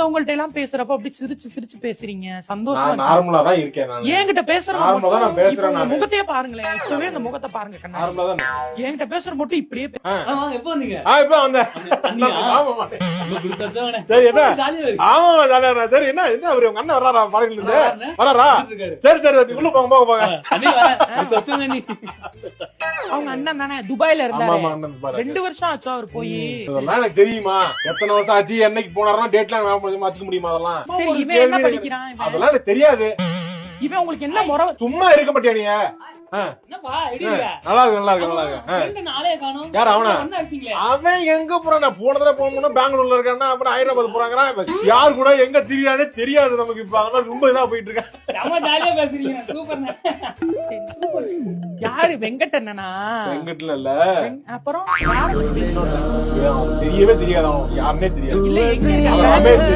மத்தவங்கள்ட்ட எல்லாம் பேசுறப்ப அப்படி சிரிச்சு சிரிச்சு பேசுறீங்க. சந்தோஷமா. நார்மலா தான் இருக்கேன் நான். என்கிட்ட பேசுற நார்மலா தான் நான் பேசுறேன் நானு. முகத்தையே பாருங்களேன். இப்பவே அந்த முகத்தை பாருங்க கண்ணா. நார்மலா தான் இருக்கேன். என்கிட்ட பேசுற மட்டும் இப்படியே எப்ப வந்தீங்க? ஆ இப்ப வந்தேன். சரி என்ன? ஜாலியா இருக்கு. ஆமா ஜாலியா சரி என்ன என்ன அவரு? உங்க அண்ணன் வர்றாரா? பாடல இருந்து. சரி சரி சரி, உள்ள போங்க போங்க போங்க. அவங்க அண்ணன் தானே? துபாய்ல இருந்தாரு. ரெண்டு வருஷம் ஆச்சு அவர் போய். அதெல்லாம் எனக்கு தெரியுமா? எத்தனை வருஷம் ஆச்சு? என்னைக்கு போனாருன்னா டேட்லாம் மாத்திக்க முடியுமா அதெல்லாம்? சரி இவன் என்ன படிக்கிறான்? அதெல்லாம் எனக்கு தெரியாது. இவன் உங்களுக்கு என்ன முறை சும்மா இருக்க மாட்டியா நீ? நல்லா இருக்கு நல்லா இருக்கு நல்லா இருக்கு. யார் அவனா? அவன் எங்க போறான்? போன தடவை போனோம்னா பெங்களூர்ல இருக்கான்னா அப்புறம் ஹைதராபாத் இப்ப யார் கூட எங்க திரியானே தெரியாது நமக்கு. இப்ப ரொம்ப இதா போயிட்டு இருக்கேன் யாரு வெங்கடண்ணனா எங்கிட்ட இல்ல. அப்புறம் தெரியவே தெரியாது அவன் யாருன்னே தெரியாது. ரமேஷ்.